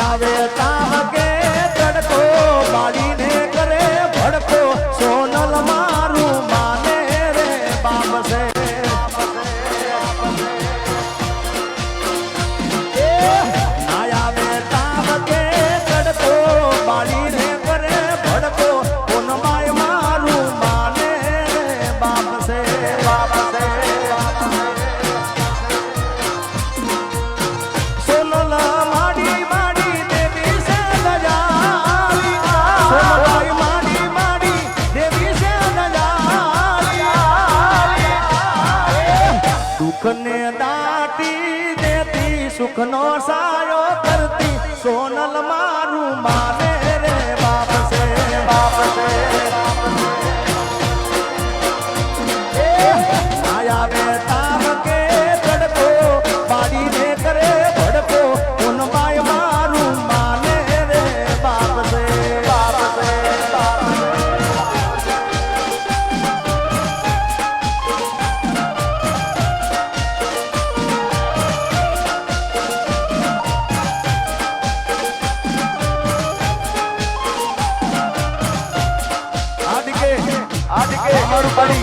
આવે તાવકે દાટી દેતી સુખનો સાયો કરતી સોનલ મારું માને আমার বাড়ি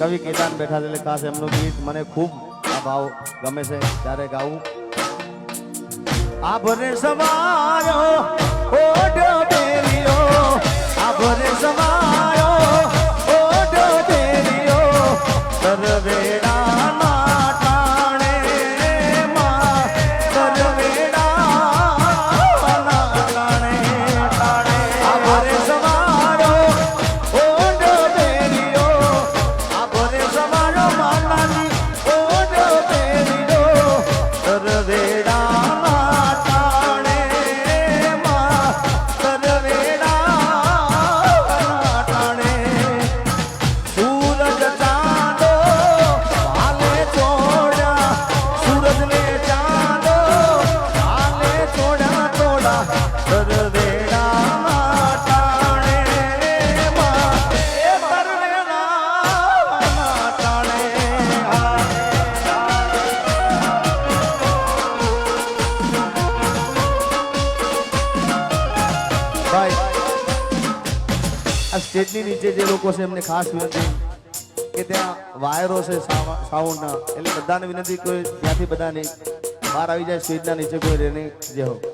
કવિ કેદાન બેઠા એટલે ખાસ એમનું ગીત મને ખૂબ આ ભાવ ગમે છે ત્યારે ગાવું. આભરે સમાયો ઓઢો સ્ટેજની નીચે જે લોકો છે એમને ખાસ વિનંતી કે ત્યાં વાયરો છે સાઉન્ડના. એટલે બધાને વિનંતી કોઈ ત્યાંથી બધાને બહાર આવી જાય સ્ટેજના નીચે કોઈ રહે નહીં. જે હો.